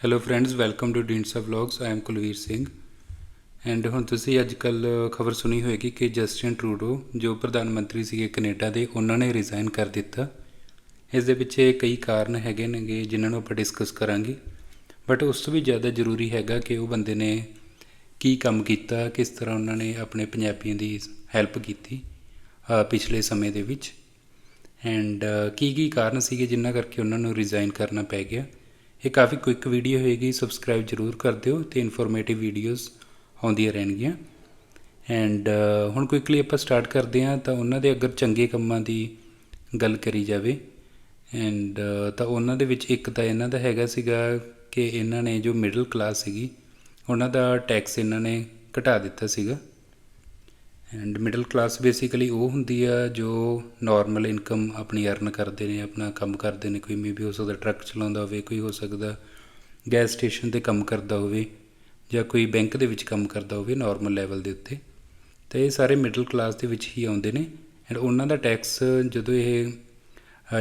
Hello friends welcome to Deensa vlogs I am Kulveer Singh and ਹੁਣ ਤੁਸੀਂ ਅੱਜ ਕੱਲ ਖਬਰ ਸੁਣੀ ਹੋਏਗੀ ਕਿ ਜਸਟਿਨ ਟਰੂਡੋ ਜੋ ਪ੍ਰਧਾਨ ਮੰਤਰੀ ਸੀਗੇ ਕੈਨੇਡਾ ਦੇ, ਉਹਨਾਂ ਨੇ ਰਿਜ਼ਾਈਨ ਕਰ ਦਿੱਤਾ। ਇਸ ਦੇ ਪਿੱਛੇ ਕਈ ਕਾਰਨ ਹੈਗੇ ਨੇਗੇ ਜਿਨ੍ਹਾਂ ਨੂੰ ਆਪਾਂ ਡਿਸਕਸ ਕਰਾਂਗੇ। ਬਟ ਉਸ ਤੋਂ ਵੀ ਜ਼ਿਆਦਾ ਜ਼ਰੂਰੀ ਹੈਗਾ ਕਿ ਉਹ ਬੰਦੇ ਨੇ ਕੀ ਕੰਮ ਕੀਤਾ, ਕਿਸ ਤਰ੍ਹਾਂ ਉਹਨਾਂ ਨੇ ਆਪਣੇ ਪੰਜਾਬੀਆਂ ਦੀ ਹੈਲਪ ਕੀਤੀ ਪਿਛਲੇ ਸਮੇਂ ਦੇ ਵਿੱਚ। ਐਂਡ ਕੀ ਕੀ ਕਾਰਨ ਸੀਗੇ ਜਿਨ੍ਹਾਂ ਕਰਕੇ ਉਹਨਾਂ ਨੂੰ ਰਿਜ਼ਾਈਨ ਕਰਨਾ ਪੈ ਗਿਆ। ਇਹ ਕਾਫੀ ਕੁਇਕ ਵੀਡੀਓ ਹੋਏਗੀ ਸਬਸਕ੍ਰਾਈਬ ਜਰੂਰ ਕਰ ਦਿਓ ਤੇ ਇਨਫੋਰਮੇਟਿਵ ਵੀਡੀਓਜ਼ ਆਉਂਦੀਆਂ ਰਹਿਣਗੀਆਂ। ਐਂਡ ਹੁਣ ਕੁਇਕਲੀ ਆਪਾਂ ਸਟਾਰਟ ਕਰਦੇ ਹਾਂ ਤਾਂ ਉਹਨਾਂ ਦੇ ਅਗਰ ਚੰਗੇ ਕੰਮਾਂ ਦੀ ਗੱਲ ਕਰੀ ਜਾਵੇ। ਐਂਡ ਤਾਂ ਉਹਨਾਂ ਦੇ ਵਿੱਚ ਇੱਕ ਤਾਂ ਇਹਨਾਂ ਦਾ ਹੈਗਾ ਸੀਗਾ ਕਿ ਇਹਨਾਂ ਨੇ ਜੋ ਮਿਡਲ ਕਲਾਸ ਸੀਗੀ, ਉਹਨਾਂ ਦਾ ਟੈਕਸ ਇਹਨਾਂ ਨੇ ਘਟਾ ਦਿੱਤਾ ਸੀਗਾ। ਐਂਡ ਮਿਡਲ ਕਲਾਸ ਬੇਸਿਕਲੀ ਉਹ ਹੁੰਦੀ ਆ ਜੋ ਨਾਰਮਲ ਇਨਕਮ ਆਪਣੀ ਅਰਨ ਕਰਦੇ ਨੇ, ਆਪਣਾ ਕੰਮ ਕਰਦੇ ਨੇ, ਕੋਈ ਮੇਬੀ ਹੋ ਸਕਦਾ ਟਰੱਕ ਚਲਾਉਂਦਾ ਹੋਵੇ, ਕੋਈ ਹੋ ਸਕਦਾ ਗੈਸ ਸਟੇਸ਼ਨ ਤੇ ਕੰਮ ਕਰਦਾ ਹੋਵੇ ਜਾਂ ਕੋਈ ਬੈਂਕ ਦੇ ਵਿੱਚ ਕੰਮ ਕਰਦਾ ਹੋਵੇ ਨਾਰਮਲ ਲੈਵਲ ਦੇ ਉੱਤੇ, ਤੇ ਇਹ ਸਾਰੇ ਮਿਡਲ ਕਲਾਸ ਦੇ ਵਿੱਚ ਹੀ ਆਉਂਦੇ ਨੇ। ਐਂਡ ਉਹਨਾਂ ਦਾ ਟੈਕਸ ਜਦੋਂ ਇਹ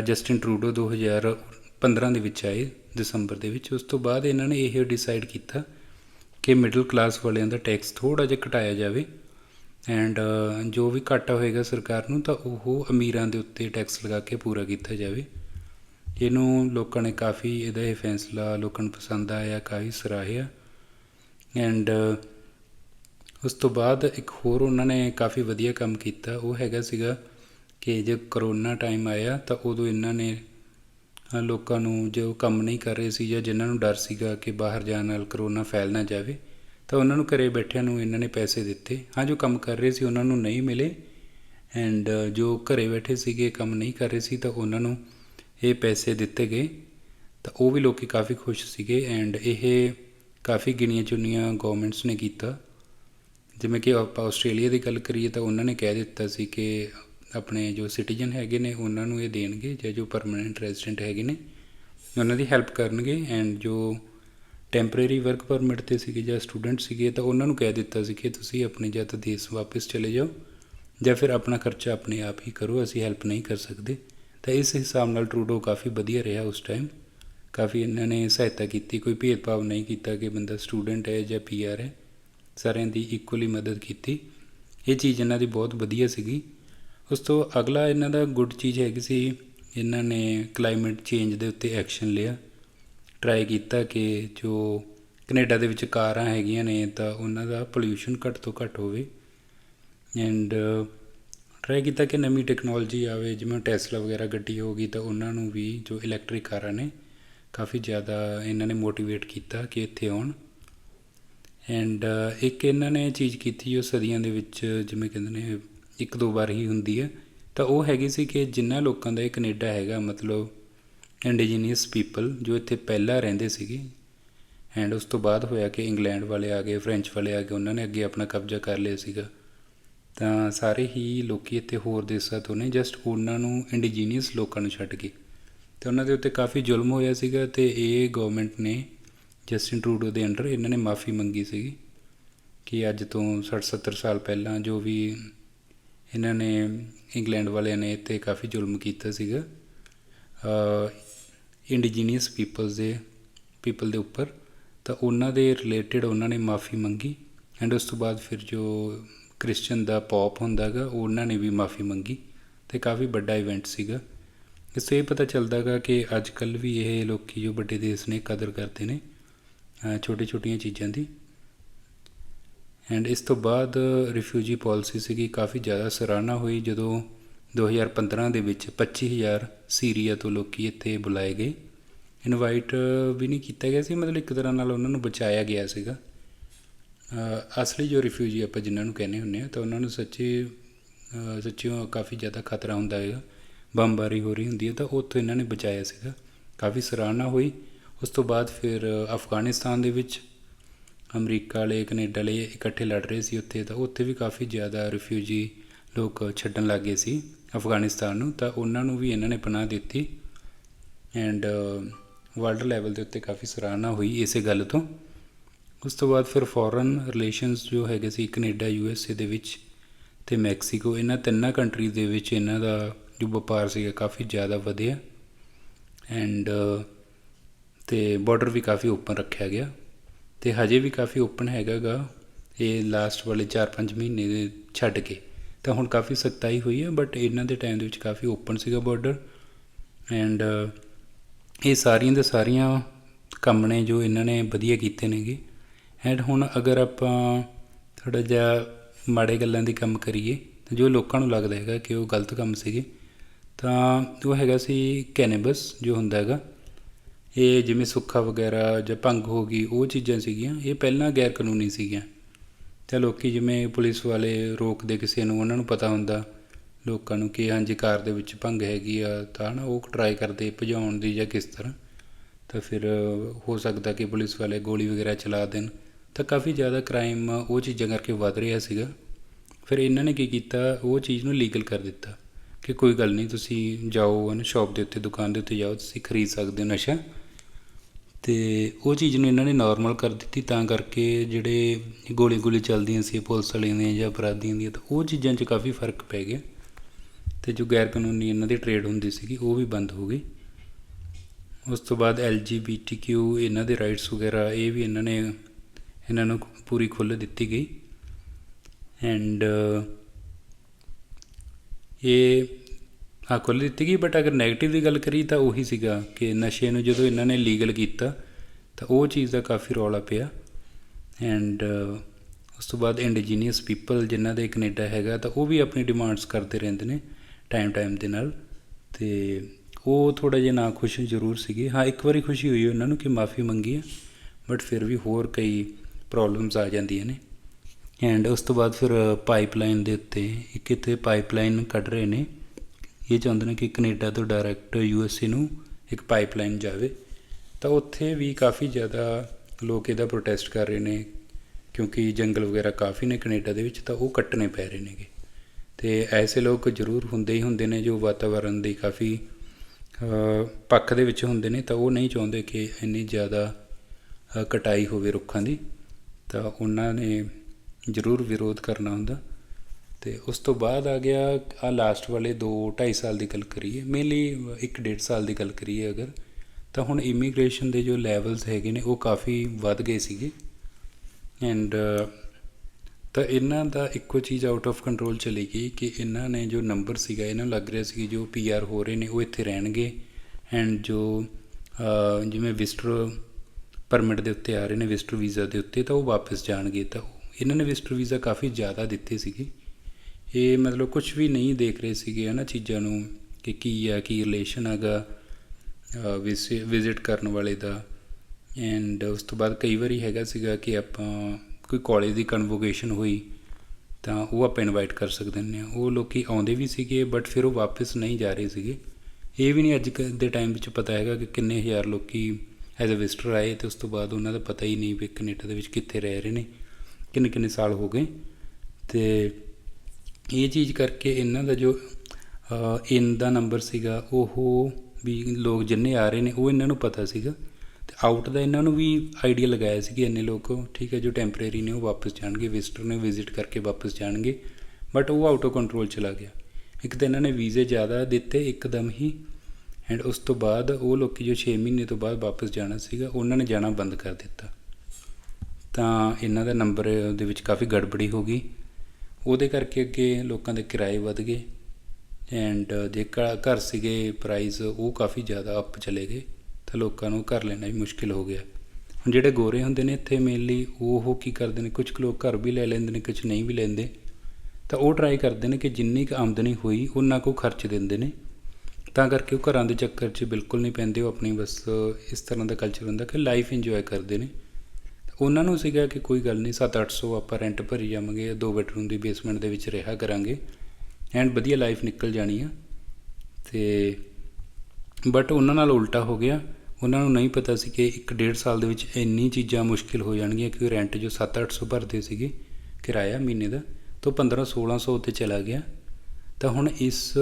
ਜਸਟਿਨ ਟਰੂਡੋ 2015 ਦੇ ਵਿੱਚ ਆਏ, ਦਸੰਬਰ ਦੇ ਵਿੱਚ, ਉਸ ਤੋਂ ਬਾਅਦ ਇਹਨਾਂ ਨੇ ਇਹ ਡਿਸਾਈਡ ਕੀਤਾ ਕਿ ਮਿਡਲ ਕਲਾਸ ਵਾਲਿਆਂ ਦਾ ਟੈਕਸ ਥੋੜਾ ਜਿਹਾ ਘਟਾਇਆ ਜਾਵੇ। ਐਂਡ uh, ਜੋ ਵੀ ਘਾਟਾ ਹੋਏਗਾ ਸਰਕਾਰ ਨੂੰ ਤਾਂ ਉਹ ਅਮੀਰਾਂ ਦੇ ਉੱਤੇ ਟੈਕਸ ਲਗਾ ਕੇ ਪੂਰਾ ਕੀਤਾ ਜਾਵੇ। ਇਹਨੂੰ ਲੋਕਾਂ ਨੇ ਕਾਫੀ ਇਹਦਾ ਇਹ ਫੈਸਲਾ ਲੋਕਾਂ ਨੂੰ ਪਸੰਦ ਆਇਆ, ਕਾਫੀ ਸਰਾਹਿਆ। ਐਂਡ uh, ਉਸ ਤੋਂ ਬਾਅਦ ਇੱਕ ਹੋਰ ਉਹਨਾਂ ਨੇ ਕਾਫੀ ਵਧੀਆ ਕੰਮ ਕੀਤਾ। ਉਹ ਹੈਗਾ ਸੀਗਾ ਕਿ ਜੇ ਕਰੋਨਾ ਟਾਈਮ ਆਇਆ ਤਾਂ ਉਦੋਂ ਇਹਨਾਂ ਨੇ ਲੋਕਾਂ ਨੂੰ ਜੋ ਕੰਮ ਨਹੀਂ ਕਰ ਰਹੇ ਸੀ ਜਾਂ ਜਿਨ੍ਹਾਂ ਨੂੰ ਡਰ ਸੀਗਾ ਕਿ ਬਾਹਰ ਜਾਣ ਨਾਲ ਕਰੋਨਾ ਫੈਲ ਨਾ ਜਾਵੇ ਤਾਂ ਉਹਨਾਂ ਨੂੰ ਘਰੇ ਬੈਠਿਆਂ ਨੂੰ ਇਹਨਾਂ ਨੇ ਪੈਸੇ ਦਿੱਤੇ। ਹਾਂ, ਜੋ ਕੰਮ ਕਰ ਰਹੇ ਸੀ, ਉਹਨਾਂ ਨੂੰ ਨਹੀਂ ਮਿਲੇ। ਐਂਡ ਜੋ ਘਰੇ ਬੈਠੇ ਸੀਗੇ, ਕੰਮ ਨਹੀਂ ਕਰ ਰਹੇ ਸੀ, ਤਾਂ ਉਹਨਾਂ ਨੂੰ ਇਹ ਪੈਸੇ ਦਿੱਤੇ ਗਏ। ਤਾਂ ਉਹ ਵੀ ਲੋਕੀ ਕਾਫੀ ਖੁਸ਼ ਸੀਗੇ ਐਂਡ ਇਹ ਕਾਫੀ ਗਿਣੀਆਂ ਚੁਣੀਆਂ ਗਵਰਨਮੈਂਟਸ ਨੇ ਕੀਤਾ। ਜਿਵੇਂ ਕਿ ਆਪਾਂ ਆਸਟ੍ਰੇਲੀਆ ਦੀ ਗੱਲ ਕਰੀਏ, ਤਾਂ ਉਹਨਾਂ ਨੇ ਕਹਿ ਦਿੱਤਾ ਸੀ ਕਿ ਆਪਣੇ ਜੋ ਸਿਟੀਜ਼ਨ ਹੈਗੇ ਨੇ, ਉਹਨਾਂ ਨੂੰ ਇਹ ਦੇਣਗੇ, ਜਾਂ ਜੋ ਪਰਮਨੈਂਟ ਰੈਜ਼ੀਡੈਂਟ ਹੈਗੇ ਨੇ, ਉਹਨਾਂ ਦੀ ਹੈਲਪ ਕਰਨਗੇ। ਐਂਡ ਜੋ ਟੈਂਪਰੇਰੀ ਵਰਕ ਪਰਮਿਟ ਤੇ ਸੀਗੇ ਜਾਂ ਸਟੂਡੈਂਟ ਸੀਗੇ, ਤਾਂ ਉਹਨਾਂ ਨੂੰ ਕਹਿ ਦਿੱਤਾ ਸੀ ਕਿ ਤੁਸੀਂ ਆਪਣੇ ਜਾਂ ਤਾਂ ਦੇਸ਼ ਵਾਪਸ ਚਲੇ ਜਾਓ ਜਾਂ ਫਿਰ ਆਪਣਾ ਖਰਚਾ ਆਪਣੇ ਆਪ ਹੀ ਕਰੋ, ਅਸੀਂ ਹੈਲਪ ਨਹੀਂ ਕਰ ਸਕਦੇ। ਤਾਂ ਇਸ ਹਿਸਾਬ ਨਾਲ ਟਰੂਡੋ ਕਾਫੀ ਵਧੀਆ ਰਿਹਾ ਉਸ ਟਾਈਮ ਕਾਫੀ ਇਹਨਾਂ ਨੇ ਸਹਾਇਤਾ ਕੀਤੀ, ਕੋਈ ਭੇਦਭਾਵ ਨਹੀਂ ਕੀਤਾ ਕਿ ਬੰਦਾ ਸਟੂਡੈਂਟ ਹੈ ਜਾਂ ਪੀਆਰ ਹੈ। ਸਾਰਿਆਂ ਦੀ ਇਕੁਅਲੀ ਮਦਦ ਕੀਤੀ। ਇਹ ਚੀਜ਼ ਇਹਨਾਂ ਦੀ ਬਹੁਤ ਵਧੀਆ ਸੀਗੀ। ਉਸ ਤੋਂ ਅਗਲਾ ਇਹਨਾਂ ਦਾ ਗੁੱਡ ਚੀਜ਼ ਹੈਗੀ ਸੀ, ਇਹਨਾਂ ਨੇ ਕਲਾਈਮੇਟ ਚੇਂਜ ਦੇ ਉੱਤੇ ਐਕਸ਼ਨ ਲਿਆ। ਟਰਾਈ ਕੀਤਾ ਕਿ ਜੋ ਕੈਨੇਡਾ ਦੇ ਵਿੱਚ ਕਾਰਾਂ ਹੈਗੀਆਂ ਨੇ ਤਾਂ ਉਹਨਾਂ ਦਾ ਪੋਲਿਊਸ਼ਨ ਘੱਟ ਤੋਂ ਘੱਟ ਹੋਵੇ। ਐਂਡ ਟਰਾਈ ਕੀਤਾ ਕਿ ਨਵੀਂ ਟੈਕਨੋਲੋਜੀ ਆਵੇ, ਜਿਵੇਂ ਟੈਸਲਾ ਵਗੈਰਾ ਗੱਡੀ ਹੋ ਗਈ ਤਾਂ ਉਹਨਾਂ ਨੂੰ ਵੀ ਜੋ ਇਲੈਕਟ੍ਰਿਕ ਕਾਰਾਂ ਨੇ ਕਾਫੀ ਜ਼ਿਆਦਾ ਇਹਨਾਂ ਨੇ ਮੋਟੀਵੇਟ ਕੀਤਾ ਕਿ ਇੱਥੇ ਆਉਣ। ਐਂਡ ਇੱਕ ਇਹਨਾਂ ਨੇ ਚੀਜ਼ ਕੀਤੀ ਜੋ ਸਦੀਆਂ ਦੇ ਵਿੱਚ ਜਿਵੇਂ ਕਹਿੰਦੇ ਨੇ ਇੱਕ ਦੋ ਵਾਰ ਹੀ ਹੁੰਦੀ ਹੈ। ਤਾਂ ਉਹ ਹੈਗੀ ਸੀ ਕਿ ਜਿੰਨਾ ਲੋਕਾਂ ਦਾ ਇਹ ਕੈਨੇਡਾ ਹੈਗਾ, ਮਤਲਬ ਇੰਡੀਜੀਨੀਅਸ ਪੀਪਲ ਜੋ ਇੱਥੇ ਪਹਿਲਾਂ ਰਹਿੰਦੇ ਸੀਗੇ। ਐਂਡ ਉਸ ਤੋਂ ਬਾਅਦ ਹੋਇਆ ਕਿ ਇੰਗਲੈਂਡ ਵਾਲੇ ਆ ਗਏ, ਫ੍ਰੈਂਚ ਵਾਲੇ ਆ ਗਏ, ਉਹਨਾਂ ਨੇ ਅੱਗੇ ਆਪਣਾ ਕਬਜ਼ਾ ਕਰ ਲਿਆ ਸੀਗਾ। ਤਾਂ ਸਾਰੇ ਹੀ ਲੋਕੀ ਇੱਥੇ ਹੋਰ ਦੇਸ਼ਾਂ ਤੋਂ ਨੇ ਜਸਟ ਉਹਨਾਂ ਨੂੰ ਇੰਡੀਜੀਨੀਅਸ ਲੋਕਾਂ ਨੂੰ ਛੱਡ ਕੇ। ਤੇ ਉਹਨਾਂ ਦੇ ਉੱਤੇ ਕਾਫੀ ਜ਼ੁਲਮ ਹੋਇਆ ਸੀਗਾ ਤੇ ਇਹ ਗਵਰਨਮੈਂਟ ਨੇ ਜਸਟਿਨ ਟਰੂਡੋ ਦੇ ਅੰਡਰ ਇਹਨਾਂ ਨੇ ਮਾਫੀ ਮੰਗੀ ਸੀਗੀ ਕਿ ਅੱਜ ਤੋਂ 60 70 ਸਾਲ ਪਹਿਲਾਂ ਜੋ ਵੀ ਇਹਨਾਂ ਨੇ ਇੰਗਲੈਂਡ ਵਾਲਿਆਂ ਨੇ ਇੱਥੇ ਕਾਫੀ ਜ਼ੁਲਮ ਕੀਤਾ ਸੀਗਾ। ਇੰਡੀਜੀਨੀਅਸ ਪੀਪਲਸ ਦੇ ਪੀਪਲ ਦੇ ਉੱਪਰ, ਤਾਂ ਉਹਨਾਂ ਦੇ ਰਿਲੇਟਡ ਉਹਨਾਂ ਨੇ ਮਾਫੀ ਮੰਗੀ ਐਂਡ ਉਸ ਤੋਂ ਬਾਅਦ ਫਿਰ ਜੋ ਕ੍ਰਿਸਚੀਅਨ ਦਾ ਪੌਪ ਹੁੰਦਾਗਾ ਉਹਨਾਂ ਨੇ ਵੀ ਮਾਫੀ ਮੰਗੀ ਤੇ ਕਾਫੀ ਵੱਡਾ ਇਵੈਂਟ ਸੀਗਾ। ਇਸ ਤੋਂ ਇਹ ਪਤਾ ਚੱਲਦਾਗਾ ਕਿ ਅੱਜ ਕੱਲ ਵੀ ਇਹ ਲੋਕੀ ਜੋ ਵੱਡੇ ਦੇਸ਼ ਨੇ, ਕਦਰ ਕਰਦੇ ਨੇ ਛੋਟੀ ਛੋਟੀਆਂ ਚੀਜ਼ਾਂ ਦੀ। ਐਂਡ ਇਸ ਤੋਂ ਬਾਅਦ ਰਿਫਿਊਜੀ ਪਾਲਿਸੀ ਸੀਗੀ, ਕਾਫੀ ਜ਼ਿਆਦਾ ਸਰਾਹਨਾ ਹੋਈ ਜਦੋਂ 2015 ਦੇ ਵਿੱਚ 25000 ਸੀਰੀਆ ਤੋਂ ਲੋਕੀ ਇੱਥੇ ਬੁਲਾਏ ਗਏ। ਇਨਵਾਈਟ ਵੀ ਨਹੀਂ ਕੀਤਾ ਗਿਆ ਸੀ ਮਤਲਬ ਇੱਕ ਤਰ੍ਹਾਂ ਨਾਲ ਉਹਨਾਂ ਨੂੰ ਬਚਾਇਆ ਗਿਆ ਸੀਗਾ। ਅਸਲੀ ਜੋ ਰਿਫਿਊਜੀ ਆਪਾਂ ਜਿਨ੍ਹਾਂ ਨੂੰ ਕਹਿੰਦੇ ਹੁੰਦੇ ਆ ਤਾਂ ਉਹਨਾਂ ਨੂੰ ਸੱਚੀ ਅ, ਸੱਚੀਓ ਕਾਫੀ ਜ਼ਿਆਦਾ ਖਤਰਾ ਹੁੰਦਾ ਹੈਗਾ। ਬੰਬਾਰੀ ਹੋ ਰਹੀ ਹੁੰਦੀ ਹੈ ਤਾਂ ਉੱਥੋਂ ਇਹਨਾਂ ਨੇ ਬਚਾਇਆ ਸੀਗਾ। ਕਾਫੀ ਸਰਾਹਨਾ ਹੋਈ। ਉਸ ਤੋਂ ਬਾਅਦ ਫਿਰ ਅਫਗਾਨਿਸਤਾਨ ਦੇ ਵਿੱਚ ਅਮਰੀਕਾ ਵਾਲੇ ਕੈਨੇਡਾ ਵਾਲੇ ਇਕੱਠੇ ਲੜ ਰਹੇ ਸੀ ਉੱਥੇ ਤਾਂ ਉੱਥੇ ਵੀ ਕਾਫੀ ਜ਼ਿਆਦਾ ਰਿਫਿਊਜੀ ਲੋਕ ਛੱਡਣ ਲੱਗੇ ਸੀ। ਅਫਗਾਨਿਸਤਾਨ ਨੂੰ, ਤਾਂ ਉਹਨਾਂ ਨੂੰ ਵੀ ਇਹਨਾਂ ਨੇ ਪਨਾਹ ਦਿੱਤੀ ਐਂਡ ਵਰਲਡ ਲੈਵਲ ਦੇ ਉੱਤੇ ਕਾਫੀ ਸਰਾਹਨਾ ਹੋਈ ਇਸੇ ਗੱਲ ਤੋਂ। ਉਸ ਤੋਂ ਬਾਅਦ ਫਿਰ ਫੋਰਨ ਰਿਲੇਸ਼ਨਸ ਜੋ ਹੈਗੇ ਸੀ, ਕੈਨੇਡਾ, ਯੂ ਐਸ ਏ ਦੇ ਵਿੱਚ ਤੇ ਮੈਕਸੀਕੋ, ਇਹਨਾਂ ਤਿੰਨਾਂ ਕੰਟਰੀਜ਼ ਦੇ ਵਿੱਚ ਇਹਨਾਂ ਦਾ ਜੋ ਵਪਾਰ ਸੀਗਾ ਕਾਫੀ ਜ਼ਿਆਦਾ ਵਧਿਆ ਐਂਡ ਤੇ ਬਾਰਡਰ ਵੀ ਕਾਫੀ ਓਪਨ ਰੱਖਿਆ ਗਿਆ ਤੇ ਹਜੇ ਵੀ ਕਾਫੀ ਓਪਨ ਹੈਗਾਗਾ ਇਹ ਲਾਸਟ ਵਾਲੇ 4-5 ਮਹੀਨੇ ਦੇ ਛੱਡ ਕੇ। ਤਾਂ ਹੁਣ ਕਾਫੀ ਸਖਤਾਈ ਹੋਈ ਹੈ ਬਟ ਇਹਨਾਂ ਦੇ ਟਾਈਮ ਦੇ ਵਿੱਚ ਕਾਫੀ ਓਪਨ ਸੀਗਾ ਬਾਰਡਰ ਐਂਡ ਇਹ ਸਾਰੀਆਂ ਦੇ ਸਾਰੀਆਂ ਕੰਮ ਨੇ ਜੋ ਇਹਨਾਂ ਨੇ ਵਧੀਆ ਕੀਤੇ ਨੇਗੇ। ਐਂਡ ਹੁਣ ਅਗਰ ਆਪਾਂ ਥੋੜਾ ਜਿਹਾ ਮਾੜੇ ਗੱਲਾਂ ਦੀ ਕੰਮ ਕਰੀਏ, ਤਾਂ ਜੋ ਲੋਕਾਂ ਨੂੰ ਲੱਗਦਾ ਹੈਗਾ ਕਿ ਉਹ ਗਲਤ ਕੰਮ ਸੀਗੇ, ਤਾਂ ਉਹ ਹੈਗਾ ਸੀ ਕੈਨੇਬਸ ਜੋ ਹੁੰਦਾ ਹੈਗਾ। ਇਹ ਜਿਵੇਂ ਸੁੱਖਾ ਵਗੈਰਾ ਜਾਂ ਭੰਗ ਹੋ ਗਈ, ਉਹ ਚੀਜ਼ਾਂ ਸੀਗੀਆਂ, ਇਹ ਪਹਿਲਾਂ ਗੈਰ ਕਾਨੂੰਨੀ ਸੀਗੀਆਂ। ਤੇ ਲੋਕੀ ਜਿਵੇਂ ਪੁਲਿਸ ਵਾਲੇ ਰੋਕਦੇ ਕਿਸੇ ਨੂੰ, ਉਹਨਾਂ ਨੂੰ ਪਤਾ ਹੁੰਦਾ, ਲੋਕਾਂ ਨੂੰ ਕਿ ਹਾਂਜੀ ਕਾਰ ਦੇ ਵਿੱਚ ਭੰਗ ਹੈਗੀ ਆ, ਤਾਂ ਨਾ ਉਹ ਟਰਾਈ ਕਰਦੇ ਭਜਾਉਣ ਦੀ ਜਾਂ ਕਿਸ ਤਰ੍ਹਾਂ। ਤਾਂ ਫਿਰ ਹੋ ਸਕਦਾ ਕਿ ਪੁਲਿਸ ਵਾਲੇ ਗੋਲੀ ਵਗੈਰਾ ਚਲਾ ਦੇਣ। ਤਾਂ ਕਾਫੀ ਜ਼ਿਆਦਾ ਕ੍ਰਾਈਮ ਉਹ ਚੀਜ਼ਾਂ ਕਰਕੇ ਵੱਧ ਰਿਹਾ ਸੀਗਾ। ਫਿਰ ਇਹਨਾਂ ਨੇ ਕੀ ਕੀਤਾ, ਉਹ ਚੀਜ਼ ਨੂੰ ਲੀਗਲ ਕਰ ਦਿੱਤਾ ਕਿ ਕੋਈ ਗੱਲ ਨਹੀਂ, ਤੁਸੀਂ ਜਾਓ, ਹਨ ਸ਼ਾਪ ਦੇ ਉੱਤੇ, ਦੁਕਾਨ ਦੇ ਉੱਤੇ ਜਾਓ, ਤੁਸੀਂ ਖਰੀਦ ਸਕਦੇ ਹੋ ਨਸ਼ਾ। ਅਤੇ ਉਹ ਚੀਜ਼ ਨੂੰ ਇਹਨਾਂ ਨੇ ਨੋਰਮਲ ਕਰ ਦਿੱਤੀ, ਤਾਂ ਕਰਕੇ ਜਿਹੜੇ ਗੋਲੀ ਗੋਲੀ ਚੱਲਦੀਆਂ ਸੀ, ਪੁਲਿਸ ਵਾਲਿਆਂ ਦੀਆਂ ਜਾਂ ਅਪਰਾਧੀਆਂ ਦੀਆਂ, ਤਾਂ ਉਹ ਚੀਜ਼ਾਂ 'ਚ ਕਾਫੀ ਫ਼ਰਕ ਪੈ ਗਿਆ। ਅਤੇ ਜੋ ਗੈਰ ਕਾਨੂੰਨੀ ਇਹਨਾਂ ਦੀ ਟ੍ਰੇਡ ਹੁੰਦੀ ਸੀਗੀ, ਉਹ ਵੀ ਬੰਦ ਹੋ ਗਈ। ਉਸ ਤੋਂ ਬਾਅਦ ਐੱਲ ਜੀ ਬੀ ਟੀ ਕਿਊ, ਇਹਨਾਂ ਦੇ ਰਾਈਟਸ ਵਗੈਰਾ, ਇਹ ਵੀ ਇਹਨਾਂ ਨੇ, ਇਹਨਾਂ ਨੂੰ ਪੂਰੀ ਖੁੱਲ੍ਹ ਦਿੱਤੀ ਗਈ। ਐਂਡ ਇਹ ਹਾਂ, ਖੁੱਲ੍ਹ ਦਿੱਤੀ ਗਈ ਬਟ ਅਗਰ 네ਗੇਟਿਵ ਦੀ ਗੱਲ ਕਰੀ ਤਾਂ ਉਹੀ ਸੀਗਾ ਕਿ ਨਸ਼ੇ ਨੂੰ ਜਦੋਂ ਇਹਨਾਂ ਨੇ ਲੀਗਲ ਕੀਤਾ, ਤਾਂ ਉਹ ਚੀਜ਼ ਦਾ ਕਾਫੀ ਰੌਲਾ ਪਿਆ। ਐਂਡ ਉਸ ਤੋਂ ਬਾਅਦ ਇੰਡੀਜੀਨੀਅਸ ਪੀਪਲ ਜਿਨ੍ਹਾਂ ਦੇ ਕੈਨੇਡਾ ਹੈਗਾ, ਤਾਂ ਉਹ ਵੀ ਆਪਣੀ ਡਿਮਾਂਡਸ ਕਰਦੇ ਰਹਿੰਦੇ ਨੇ ਟਾਈਮ ਟਾਈਮ ਦੇ ਨਾਲ। ਤੇ ਉਹ ਥੋੜਾ ਜਿਹਾ ਨਾ ਖੁਸ਼ ਜ਼ਰੂਰ ਸੀਗੇ। ਹਾਂ, ਇੱਕ ਵਾਰੀ ਖੁਸ਼ੀ ਹੋਈ ਉਹਨਾਂ ਨੂੰ ਕਿ ਮਾਫੀ ਮੰਗੀ ਹੈ ਬਟ ਫਿਰ ਵੀ ਹੋਰ ਕਈ ਪ੍ਰੋਬਲਮਸ ਆ ਜਾਂਦੀਆਂ ਨੇ। ਐਂਡ ਉਸ ਤੋਂ ਬਾਅਦ ਫਿਰ ਪਾਈਪਲਾਈਨ ਦੇ ਉੱਤੇ ਇੱਕ ਇੱਥੇ ਪਾਈਪਲਾਈਨ ਕੱਢ ਰਹੇ ਨੇ। ਇਹ ਚਾਹੁੰਦੇ ਨੇ ਕਿ ਕੈਨੇਡਾ ਤੋਂ ਡਾਇਰੈਕਟ ਯੂ ਐੱਸ ਏ ਨੂੰ ਇੱਕ ਪਾਈਪਲਾਈਨ ਜਾਵੇ। ਤਾਂ ਉੱਥੇ ਵੀ ਕਾਫੀ ਜ਼ਿਆਦਾ ਲੋਕ ਇਹਦਾ ਪ੍ਰੋਟੈਸਟ ਕਰ ਰਹੇ ਨੇ, ਕਿਉਂਕਿ ਜੰਗਲ ਵਗੈਰਾ ਕਾਫੀ ਨੇ ਕੈਨੇਡਾ ਦੇ ਵਿੱਚ, ਤਾਂ ਉਹ ਕੱਟਣੇ ਪੈ ਰਹੇ ਨੇਗੇ। ਤੇ ਐਸੇ ਲੋਕ ਜ਼ਰੂਰ ਹੁੰਦੇ ਹੀ ਹੁੰਦੇ ਨੇ ਜੋ ਵਾਤਾਵਰਣ ਦੀ ਕਾਫੀ ਪੱਖ ਦੇ ਵਿੱਚ ਹੁੰਦੇ ਨੇ, ਤਾਂ ਉਹ ਨਹੀਂ ਚਾਹੁੰਦੇ ਕਿ ਇੰਨੀ ਜ਼ਿਆਦਾ ਕਟਾਈ ਹੋਵੇ ਰੁੱਖਾਂ ਦੀ। ਤਾਂ ਉਹਨਾਂ ਨੇ ਜ਼ਰੂਰ ਵਿਰੋਧ ਕਰਨਾ ਹੁੰਦਾ। ਅਤੇ ਉਸ ਤੋਂ ਬਾਅਦ ਆ ਗਿਆ ਆਹ ਲਾਸਟ ਵਾਲੇ ਦੋ ਢਾਈ ਸਾਲ ਦੀ ਗੱਲ ਕਰੀਏ ਮੇਨਲੀ 1 1.5 ਸਾਲ ਦੀ ਗੱਲ ਕਰੀਏ ਅਗਰ, ਤਾਂ ਹੁਣ ਇਮੀਗ੍ਰੇਸ਼ਨ ਦੇ ਜੋ ਲੈਵਲਸ ਹੈਗੇ ਨੇ, ਉਹ ਕਾਫੀ ਵੱਧ ਗਏ ਸੀਗੇ। ਐਂਡ ਤਾਂ ਇਹਨਾਂ ਦਾ ਇੱਕੋ ਚੀਜ਼ ਆਊਟ ਆਫ ਕੰਟਰੋਲ ਚਲੀ ਗਈ ਕਿ ਇਹਨਾਂ ਨੇ ਜੋ ਨੰਬਰ ਸੀਗਾ, ਇਹਨਾਂ ਨੂੰ ਲੱਗ ਰਿਹਾ ਸੀ ਕਿ ਜੋ ਪੀਆਰ ਹੋ ਰਹੇ ਨੇ, ਉਹ ਇੱਥੇ ਰਹਿਣਗੇ। ਐਂਡ ਜੋ ਜਿਵੇਂ ਵਿਜ਼ਟਰ ਪਰਮਿਟ ਦੇ ਉੱਤੇ ਆ ਰਹੇ ਨੇ ਵਿਜ਼ਟਰ ਵੀਜ਼ਾ ਦੇ ਉੱਤੇ, ਤਾਂ ਉਹ ਵਾਪਸ ਜਾਣਗੇ। ਤਾਂ ਇਹਨਾਂ ਨੇ ਵਿਜ਼ਟਰ ਵੀਜ਼ਾ ਕਾਫੀ ਜ਼ਿਆਦਾ ਦਿੱਤੇ ਸੀਗੇ। ਇਹ ਮਤਲਬ ਕੁਝ ਵੀ ਨਹੀਂ ਦੇਖ ਰਹੇ ਸੀਗੇ ਇਹਨਾਂ ਚੀਜ਼ਾਂ ਨੂੰ ਕਿ ਕੀ ਆ, ਕੀ ਰਿਲੇਸ਼ਨ ਹੈਗਾ ਵਿਜ਼ਿਟ ਕਰਨ ਵਾਲੇ ਦਾ। ਐਂਡ ਉਸ ਤੋਂ ਬਾਅਦ ਕਈ ਵਾਰੀ ਹੈਗਾ ਸੀਗਾ ਕਿ ਆਪਾਂ ਕੋਈ ਕਾਲਜ ਦੀ ਕਨਵੋਕੇਸ਼ਨ ਹੋਈ ਤਾਂ ਉਹ ਆਪਾਂ ਇਨਵਾਈਟ ਕਰ ਸਕਦੇ ਨੇ ਉਹ ਲੋਕੀ ਆਉਂਦੇ ਵੀ ਸੀਗੇ ਬਟ ਫਿਰ ਉਹ ਵਾਪਸ ਨਹੀਂ ਜਾ ਰਹੇ ਸੀਗੇ। ਇਹ ਵੀ ਨਹੀਂ ਅੱਜ ਦੇ ਟਾਈਮ ਵਿੱਚ ਪਤਾ ਹੈਗਾ ਕਿ ਕਿੰਨੇ ਹਜ਼ਾਰ ਲੋਕੀ ਐਜ਼ ਅ ਵਿਜ਼ਟਰ ਆਏ ਤੇ ਉਸ ਤੋਂ ਬਾਅਦ ਉਹਨਾਂ ਦਾ ਪਤਾ ਹੀ ਨਹੀਂ ਵੀ ਕੈਨੇਡਾ ਦੇ ਵਿੱਚ ਕਿੱਥੇ ਰਹਿ ਰਹੇ ਨੇ ਕਿੰਨੇ ਕਿੰਨੇ ਸਾਲ ਹੋ ਗਏ। ਤੇ ਇਹ ਚੀਜ਼ ਕਰਕੇ ਇਹਨਾਂ ਦਾ ਜੋ ਇਨ ਦਾ ਨੰਬਰ ਸੀਗਾ, ਉਹ ਵੀ ਲੋਕ ਜਿੰਨੇ ਆ ਰਹੇ ਨੇ, ਉਹ ਇਹਨਾਂ ਨੂੰ ਪਤਾ ਸੀਗਾ। ਤੇ ਆਊਟ ਦਾ ਇਹਨਾਂ ਨੂੰ ਵੀ ਆਈਡੀਆ ਲਗਾਇਆ ਸੀ ਕਿ ਇੰਨੇ ਲੋਕ ਠੀਕ ਹੈ, ਜੋ ਟੈਂਪਰੇਰੀ ਨੇ ਉਹ ਵਾਪਸ ਜਾਣਗੇ ਵਿਜ਼ਟਰ ਨੇ ਵਿਜ਼ਿਟ ਕਰਕੇ ਵਾਪਸ ਜਾਣਗੇ ਬਟ ਉਹ ਆਊਟ ਆਫ ਕੰਟਰੋਲ ਚਲਾ ਗਿਆ। ਇੱਕ ਤਾਂ ਇਹਨਾਂ ਨੇ ਵੀਜ਼ੇ ਜ਼ਿਆਦਾ ਦਿੱਤੇ ਇੱਕਦਮ ਹੀ ਐਂਡ ਉਸ ਤੋਂ ਬਾਅਦ ਉਹ ਲੋਕੀ ਜੋ 6 ਮਹੀਨੇ ਤੋਂ ਬਾਅਦ ਵਾਪਸ ਜਾਣਾ ਸੀਗਾ, ਉਹਨਾਂ ਨੇ ਜਾਣਾ ਬੰਦ ਕਰ ਦਿੱਤਾ। ਤਾਂ ਇਹਨਾਂ ਦਾ ਨੰਬਰ ਦੇ ਵਿੱਚ ਕਾਫੀ ਗੜਬੜੀ ਹੋ ਗਈ। ਉਹਦੇ ਕਰਕੇ ਅੱਗੇ ਲੋਕਾਂ ਦੇ ਕਿਰਾਏ ਵਧ ਗਏ ਐਂਡ ਜੇ ਘਰ ਸੀਗੇ ਪ੍ਰਾਈਸ ਉਹ ਕਾਫੀ ਜ਼ਿਆਦਾ ਅਪ ਚਲੇ ਗਏ ਤਾਂ ਲੋਕਾਂ ਨੂੰ ਘਰ ਲੈਣਾ ਵੀ ਮੁਸ਼ਕਿਲ ਹੋ ਗਿਆ। ਹੁਣ ਜਿਹੜੇ ਗੋਰੇ ਹੁੰਦੇ ਨੇ ਇੱਥੇ ਮੇਨਲੀ ਉਹ ਕੀ ਕਰਦੇ ਨੇ ਕੁਝ ਲੋਕ ਘਰ ਵੀ ਲੈ ਲੈਂਦੇ ਨੇ ਕੁਝ ਨਹੀਂ ਵੀ ਲੈਂਦੇ। ਤਾਂ ਉਹ ਟਰਾਈ ਕਰਦੇ ਨੇ ਕਿ ਜਿੰਨੀ ਕੁ ਆਮਦਨੀ ਹੋਈ ਉਹਨਾਂ ਕੋ ਖਰਚ ਦਿੰਦੇ ਨੇ। ਤਾਂ ਕਰਕੇ ਉਹ ਘਰਾਂ ਦੇ ਚੱਕਰ 'ਚ ਬਿਲਕੁਲ ਨਹੀਂ ਪੈਂਦੇ, ਉਹ ਆਪਣੀ ਬਸ ਇਸ ਤਰ੍ਹਾਂ ਦਾ ਕਲਚਰ ਹੁੰਦਾ ਕਿ ਲਾਈਫ ਇੰਜੋਏ ਕਰਦੇ ਨੇ। ਉਹਨਾਂ ਨੂੰ ਸੀਗਾ ਕਿ ਕੋਈ ਗੱਲ ਨਹੀਂ 7-800 ਆਪਾਂ ਰੈਂਟ ਭਰੀ ਜਾਵਾਂਗੇ, ਦੋ ਬੈਡਰੂਮ ਦੀ ਬੇਸਮੈਂਟ ਦੇ ਵਿੱਚ ਰਿਹਾ ਕਰਾਂਗੇ। ਐਂਡ ਵਧੀਆ ਲਾਈਫ ਨਿਕਲ ਜਾਣੀ ਆ। ਤੇ ਬਟ ਉਹਨਾਂ ਨਾਲ ਉਲਟਾ ਹੋ ਗਿਆ। ਉਹਨਾਂ ਨੂੰ ਨਹੀਂ ਪਤਾ ਸੀ ਕਿ ਇੱਕ ਡੇਢ ਸਾਲ ਦੇ ਵਿੱਚ ਇੰਨੀ ਚੀਜ਼ਾਂ ਮੁਸ਼ਕਿਲ ਹੋ ਜਾਣਗੀਆਂ ਕਿ ਰੈਂਟ ਜੋ 7-800 ਭਰਦੇ ਸੀਗੇ ਕਿਰਾਇਆ ਮਹੀਨੇ ਦਾ, ਤੋਂ 15-1600 ਉੱਤੇ ਚਲਾ ਗਿਆ। ਤਾਂ ਹੁਣ ਇਸ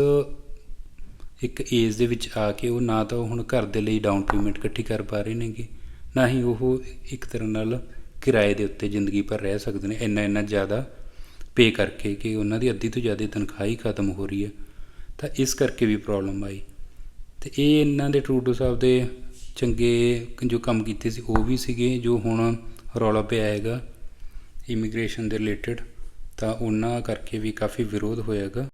ਇੱਕ ਏਜ ਦੇ ਵਿੱਚ ਆ ਕੇ ਉਹ ਨਾ ਤਾਂ ਹੁਣ ਘਰ ਦੇ ਲਈ ਡਾਊਨ ਪੇਮੈਂਟ ਇਕੱਠੀ ਕਰ ਪਾ ਰਹੇ ਨੇਗੇ। ਨਾ ਹੀ ਉਹ ਇੱਕ ਤਰ੍ਹਾਂ ਨਾਲ ਕਿਰਾਏ ਦੇ ਉੱਤੇ ਜ਼ਿੰਦਗੀ ਭਰ ਰਹਿ ਸਕਦੇ ਨੇ, ਇੰਨਾ ਇੰਨਾ ਜ਼ਿਆਦਾ ਪੇ ਕਰਕੇ ਕਿ ਉਹਨਾਂ ਦੀ ਅੱਧੀ ਤੋਂ ਜ਼ਿਆਦਾ ਤਨਖਾਹ ਹੀ ਖਤਮ ਹੋ ਰਹੀ ਹੈ। ਤਾਂ ਇਸ ਕਰਕੇ ਵੀ ਪ੍ਰੋਬਲਮ ਆਈ। ਤੇ ਇਹ ਇਹਨਾਂ ਦੇ ਟਰੂਡੋ ਸਾਹਿਬ ਦੇ ਚੰਗੇ ਜੋ ਕੰਮ ਕੀਤੇ ਸੀ, ਉਹ ਵੀ ਸੀਗੇ, ਜੋ ਹੁਣ ਰੌਲਾ ਪਿਆ ਹੈਗਾ ਇਮੀਗ੍ਰੇਸ਼ਨ ਦੇ ਰਿਲੇਟਡ ਤਾਂ ਉਹਨਾਂ ਕਰਕੇ ਵੀ ਕਾਫੀ ਵਿਰੋਧ ਹੋਇਆਗਾ